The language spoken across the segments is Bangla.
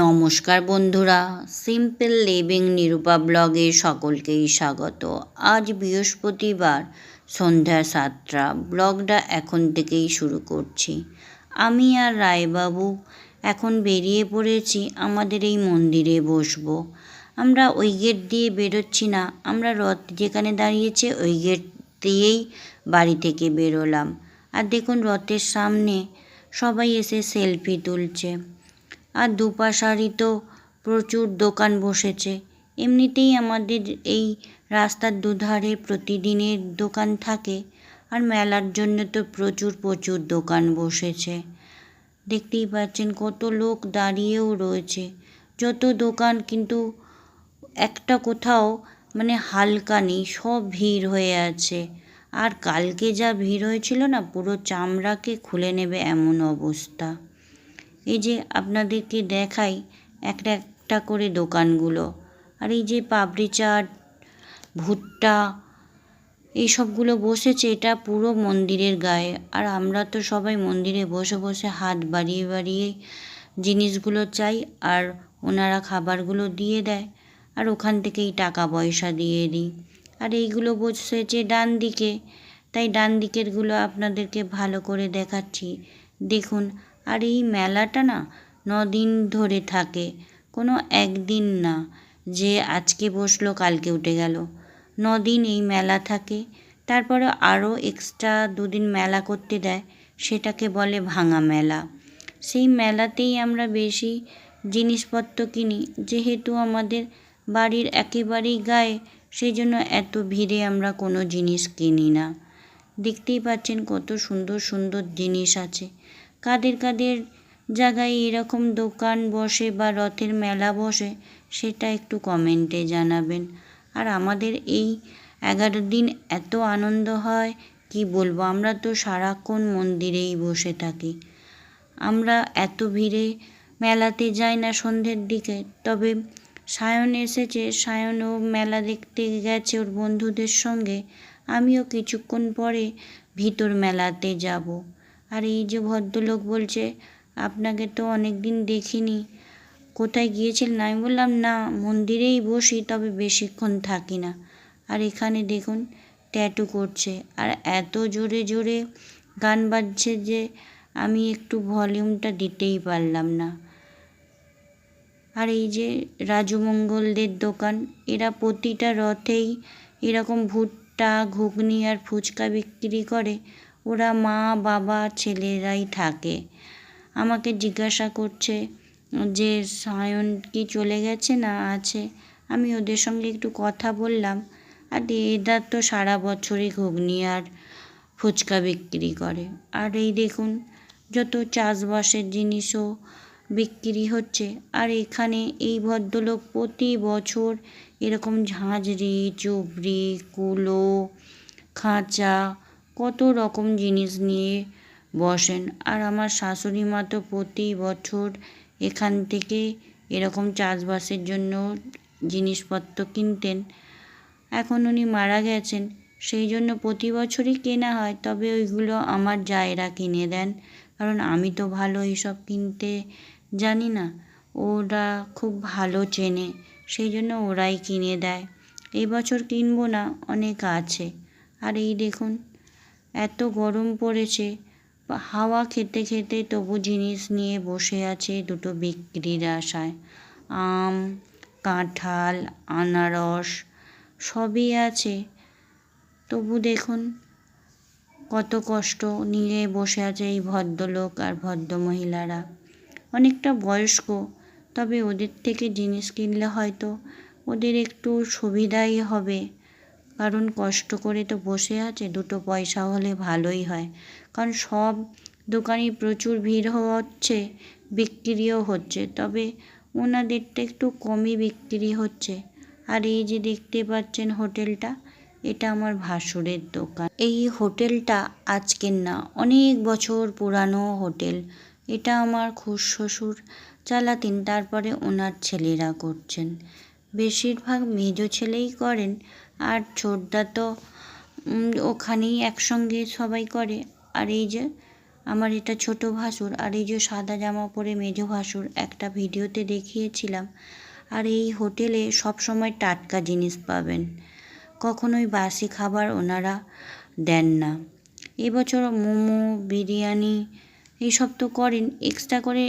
নমস্কার বন্ধুরা সিম্পল লিভিং নিরূপা ব্লগে সকলকেই স্বাগত। আজ বৃহস্পতিবার, সন্ধ্যা সাতটা, ব্লগটা এখন থেকেই শুরু করছি। আমি আর রায়বাবু এখন বেরিয়ে পড়েছি, আমাদের এই মন্দিরে বসবো। আমরা ওই গেট দিয়ে বেরোচ্ছি না, আমরা রথ যেখানে দাঁড়িয়েছে ওই গেট দিয়েই বাড়ি থেকে বেরোলাম। আর দেখুন রথের সামনে সবাই এসে সেলফি তুলছে। আর দুপাশারই তো প্রচুর দোকান বসেছে। এমনিতেই আমাদের এই রাস্তার দুধারে প্রতিদিনের দোকান থাকে আর মেলার জন্য তো প্রচুর প্রচুর দোকান বসেছে। দেখতেই পাচ্ছেন কত লোক দাঁড়িয়েও রয়েছে। যত দোকান কিন্তু একটা কোথাও মানে হালকা নেই, সব ভিড় হয়ে আছে। আর কালকে যা ভিড় হয়েছিল না, পুরো চামড়াকে খুলে নেবে এমন অবস্থা। এই যে আপনাদেরকে দেখাই একটা একটা করে দোকানগুলো, আর এই যে পাপড়ি চাট, ভুট্টা এইসবগুলো বসেছে, এটা পুরো মন্দিরের গায়ে। আর আমরা তো সবাই মন্দিরে বসে বসে হাত বাড়িয়ে বাড়িয়ে জিনিসগুলো চাই, আর ওনারা খাবারগুলো দিয়ে দেয়, আর ওখান থেকেই টাকা পয়সা দিয়ে দিই। আর এইগুলো বসেছে ডান দিকে, তাই ডান দিকেরগুলো আপনাদেরকে ভালো করে দেখাচ্ছি। দেখুন, আর এই মেলাটা না দিন ধরে থাকে, কোনো একদিন না, যে আজকে বসল, কালকে উঠে গেল। দিন এই মেলা থাকে, তারপরে আরও এক্সট্রা দুদিন মেলা করতে দেয়, সেটাকে বলে ভাঙা মেলা। সেই মেলাতেই আমরা বেশি জিনিসপত্র কিনি, যেহেতু আমাদের বাড়ির একেবারেই গায়ে সেই জন্য এত ভিড়ে আমরা কোনো জিনিস কিনি না। দেখতেই পাচ্ছেন কত সুন্দর সুন্দর জিনিস আছে। কাদের কাদের জায়গায় এরকম দোকান বসে বা রথের মেলা বসে, সেটা একটু কমেন্টে জানাবেন। আর আমাদের এই এগারো দিন এত আনন্দ হয়, কি বলব? আমরা তো সারাক্ষণ মন্দিরেই বসে থাকি। আমরা এত ভিড়ে মেলাতে যাই না সন্ধ্যের দিকে, তবে সায়ন এসেছে। সায়নও মেলা দেখতে গেছে ওর বন্ধুদের সঙ্গে। আমিও কিছুক্ষণ পরে ভিতর মেলাতে যাব। আর এই যে ভদ্রলোক বলছে, আপনাকে তো অনেক দিন দেখিনি। কোথায় গিয়েছিলেন? আমি বললাম, না, মন্দিরেই বসি, তবে বেশিক্ষণ থাকি না। আর এখানে দেখুন, ট্যাটু করছে। আর এত জোরে জোরে গান বাজছে যে আমি একটু ভলিউমটা দিতেই পারলাম না। আর এই যে রাজু মঙ্গলদের দোকান, এরা প্রতিটা রথেই এরকম ভুট্টা, ঘুগনি আর ফুচকা বিক্রি করে। ওরা মা, বাবা, ছেলেরাই থাকে। আমাকে জিজ্ঞাসা করছে যে, সায়ন কি চলে গেছে না আছে? আমি ওদের সঙ্গে একটু কথা বললাম। আর এরা তো সারা বছরই ঘুগনি আর ফুচকা বিক্রি করে। আর এই দেখুন, যত চাষবাসের জিনিসও বিক্রি হচ্ছে। আর এখানে এই ভদ্রলোক প্রতি বছর এরকম ঝাঁঝরি, চুবড়ি, কুলো, খাঁচা কত রকম জিনিস নিয়ে বসেন। আর আমার শাশুড়ি মা তো প্রতি বছর এখান থেকে এরকম চাষবাসের জন্য জিনিসপত্র কিনতেন। এখন উনি মারা গেছেন, সেই জন্য প্রতি বছরই কেনা হয়, তবে ওইগুলো আমার জায়রা কিনে দেন। কারণ আমি তো ভালো এইসব কিনতে জানি না। ওরা খুব ভালো চেনে, সেই জন্য ওরাই কিনে দেয়। এই বছর কিনবো না, অনেক আছে। আর এই দেখুন, এত গরম পড়েছে। হাওয়া খেতে খেতে তবু জিনিস নিয়ে বসে আছে দুটো বিক্রির আশায়। আম, কাঁঠাল, আনারস, সবই আছে। তবু দেখুন, কত কষ্ট নিয়ে বসে আছে এই ভদ্রলোক আর ভদ্রমহিলারা। অনেকটা বয়স্ক, তবে ওদের থেকে জিনিস কিনলে হয়তো ওদের একটু সুবিধাই হবে। কারণ কষ্ট করে তো বসে আছে, দুটো পয়সা হলে ভালোই হয়। কারণ সব দোকানে প্রচুর ভিড় হচ্ছে, বিক্রিও হচ্ছে, তবে ওনাদেরটা একটু কমই বিক্রি হচ্ছে। আর এই যে দেখতে পাচ্ছেন হোটেলটা, এটা আমার ভাসুরের দোকান। এই হোটেলটা আজকের না, অনেক বছর পুরানো হোটেল। এটা আমার খুশ শ্বশুর। চালাতেন, তারপরে ওনার ছেলেরা করছেন। বেশিরভাগ মেজ ছেলেই করেন, আর ছোটদা তো ওখানেই একসঙ্গে সবাই করে। আর এই যে, আমার এটা ছোট ভাসুর, আর এই যে সাদা জামা পরে মেজ ভাসুর একটা ভিডিওতে দেখিয়েছিলাম। আর এই হোটেলে সব সময় টাটকা জিনিস পাবেন। কখনোই বাসি খাবার ওনারা দেন না। এবছর মোমো, বিরিয়ানি এইসব তো করেন এক্সট্রা করে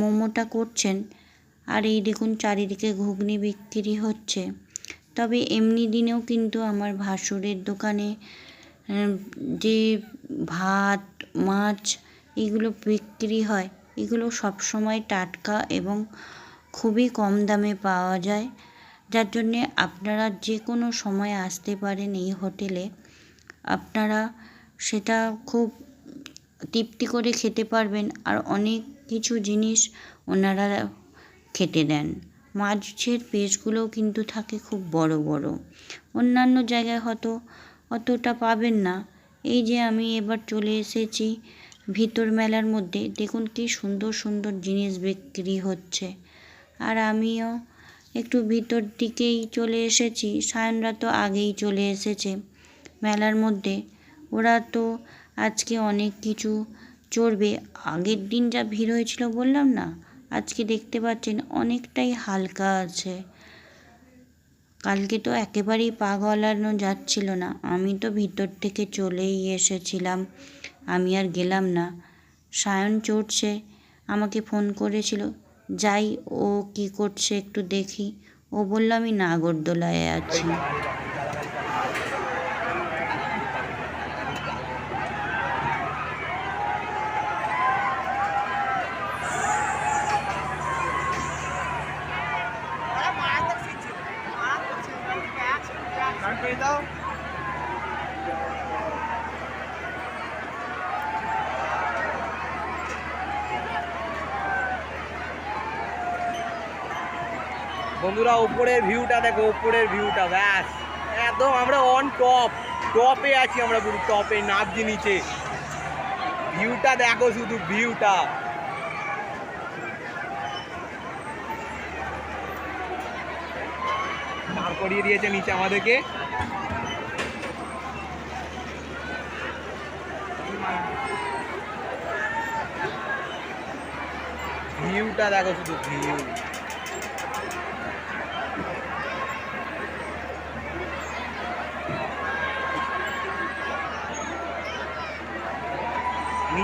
মোমোটা করছেন। আর এই দেখুন চারিদিকে ঘুগনি বিক্রি হচ্ছে। তবে এমনি দিনেও কিন্তু আমার ভাসুরের দোকানে যে ভাত, মাছ, এগুলো বিক্রি হয়। এগুলো সব সময় টাটকা এবং খুবই কম দামে পাওয়া যায়। যার জন্যে আপনারা যে কোনো সময় আসতে পারেন এই হোটেলে। আপনারা সেটা খুব তৃপ্তি করে খেতে পারবেন আর অনেক কিছু জিনিস ওনারা খেতে দেন। মাছের পিসগুলোও কিন্তু থাকে খুব বড় বড়। অন্যান্য জায়গায় হয়তো অতটা পাবেন না। এই যে আমি এবার চলে এসেছি ভিতর মেলার মধ্যে। দেখুন কি সুন্দর সুন্দর জিনিস বিক্রি হচ্ছে। আর আমিও একটু ভিতর দিকেই চলে এসেছি। সায়নরা তো আগেই চলে এসেছে মেলার মধ্যে। ওরা তো আজকে অনেক কিছু চড়বে। আগের দিন যা ভিড় হয়েছিল বললাম না, আজকে দেখতে পাচ্ছেন অনেকটাই হালকা আছে। কালকে তো একেবারেই পা গলানো যাচ্ছিল না। আমি তো ভিতর থেকে চলেই এসেছিলাম। আমি আর গেলাম না। সায়ন চড়ছে, আমাকে ফোন করেছিল, যাই, ও কি করছে একটু দেখি। ও বলল, আমি নাগরদোলায় আছি গান করে দাও বন্ধুরা, উপরের ভিউটা দেখো, উপরের ভিউটা ব্যাস। একদম আমরা অন টপ টপে আছি আমরা পুরো টপে নামছি নিচে। ভিউটা দেখো শুধু ভিউটা করিয়ে দিয়েছে নিচে আমাদেরকে। ভিউটা দেখো শুধু ভিউ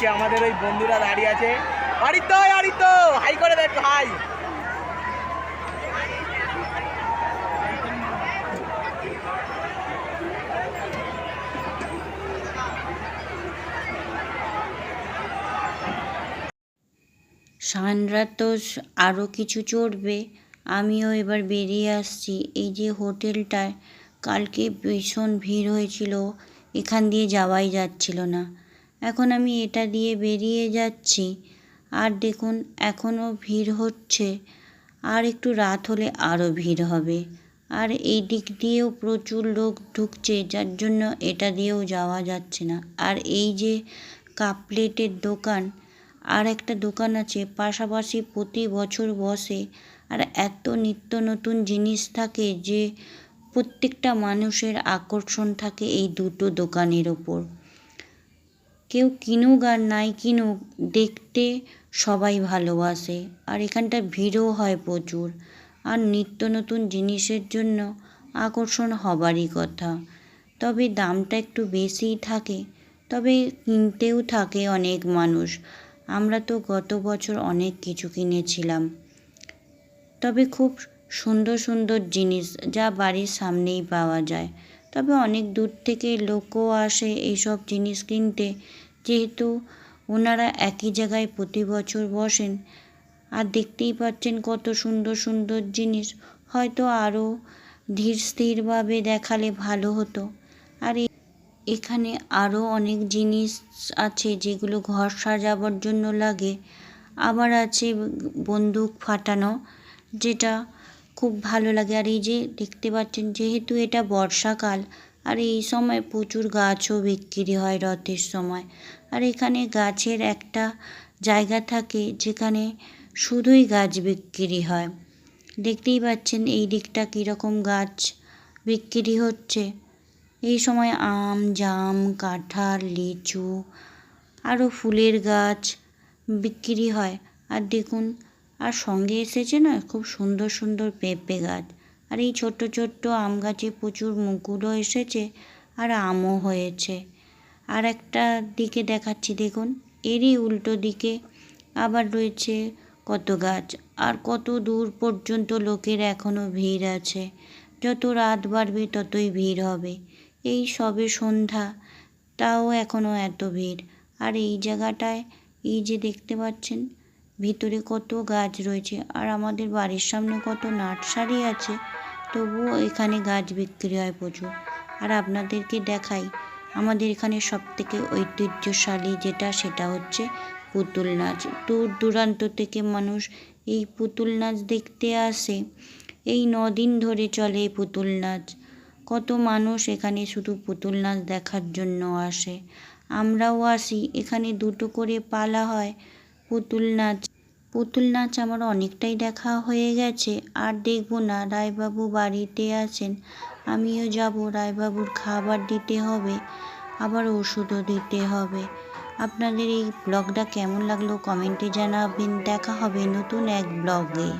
নিচে আমাদের ওই বন্ধুরা দাঁড়িয়ে আছে। আরিত আরিত হাই করে দেখ হাই সানরা তো আরও কিছু চড়বে। আমিও এবার বেরিয়ে আসছি। এই যে হোটেলটায়, কালকে ভীষণ ভিড় হয়েছিল। এখান দিয়ে যাওয়াই যাচ্ছিল না। এখন আমি এটা দিয়ে বেরিয়ে যাচ্ছি। আর দেখুন, এখনও ভিড় হচ্ছে। আর একটু রাত হলে আরও ভিড় হবে। আর এই দিক দিয়েও প্রচুর লোক ঢুকছে, যার জন্য এটা দিয়েও যাওয়া যাচ্ছে না। আর এই যে কাপ প্লেটের দোকান, আর একটা দোকান আছে, পাশাপাশি প্রতি বছর বসে। আর এত নিত্য নতুন জিনিস থাকে যে প্রত্যেকটা মানুষের আকর্ষণ থাকে এই দুটো দোকানের ওপর। কেউ কিনুক আর নাই কিনুক, দেখতে সবাই ভালোবাসে। আর এখানটা ভিড়ও হয় প্রচুর। আর নিত্য নতুন জিনিসের জন্য আকর্ষণ হবারই কথা। তবে দামটা একটু বেশিই থাকে, তবে কিনতেও থাকে অনেক মানুষ। আমরা তো গত বছর অনেক কিছু কিনেছিলাম। তবে খুব সুন্দর সুন্দর জিনিস যা বাড়ির সামনেই পাওয়া যায়। তবে অনেক দূর থেকে লোকও আসে এইসব জিনিস কিনতে। যেহেতু ওনারা একই জায়গায় প্রতি বছর বসেন, আর দেখতেই পাচ্ছেন কত সুন্দর সুন্দর জিনিস। হয়তো আরও ধীর স্থিরভাবে দেখালে ভালো হতো। আর এখানে আরও অনেক জিনিস আছে যেগুলো ঘর সাজাবার জন্য লাগে। আবার আছে বন্দুক ফাটানো, যেটা খুব ভালো লাগে। আর এই যে দেখতে পাচ্ছেন, যেহেতু এটা বর্ষাকাল, আর এই সময় প্রচুর গাছও বিক্রি হয় রথের সময়। আর এখানে গাছের একটা জায়গা থাকে, যেখানে শুধুই গাছ বিক্রি হয়। দেখতেই পাচ্ছেন এই দিকটা কীরকম গাছ বিক্রি হচ্ছে। এই সময় আম, জাম, কাঁঠাল, লিচু, আরও ফুলের গাছ বিক্রি হয়। আর দেখুন আর সঙ্গে এসেছে না খুব সুন্দর সুন্দর পেঁপে গাছ। আর এই ছোট্ট ছোট্ট আম গাছে প্রচুর মুকুলও এসেছে আর আমও হয়েছে। আর একটা দিকে দেখাচ্ছি দেখুন, এরই উল্টো দিকে আবার রয়েছে কত গাছ। আর কত দূর পর্যন্ত লোকের এখনও ভিড় আছে। যত রাত বাড়বে ততই ভিড় হবে। এই সবে সন্ধ্যা, তাও এখনও এত ভিড়। আর এই জায়গাটায় এই যে দেখতে পাচ্ছেন ভিতরে কত গাছ রয়েছে, আর আমাদের বাড়ির সামনে কত নার্সারি আছে, তবুও এখানে গাছ বিক্রি হয় প্রচুর। আর আপনাদেরকে দেখাই, আমাদের এখানে সব থেকে ঐতিহ্যশালী যেটা, সেটা হচ্ছে পুতুল নাচ। দূর দূরান্ত থেকে মানুষ এই পুতুল নাচ দেখতে আসে। এই দিন ধরে চলে পুতুল নাচ। কত মানুষ এখানে শুধু পুতুল নাচ দেখার জন্য আসে। আমরাও আসি, এখানে দুটো করে পালা হয় পুতুল নাচ। পুতুল নাচ আমার অনেকটাই দেখা হয়ে গেছে। আর দেখব না, রায়বাবু বাড়িতে আছেন, আমিও যাব, রায়বাবুর খাবার দিতে হবে, আবার ওষুধও দিতে হবে। আপনাদের এই ব্লগটা কেমন লাগল কমেন্টে জানাবেন। দেখা হবে নতুন এক ব্লগে।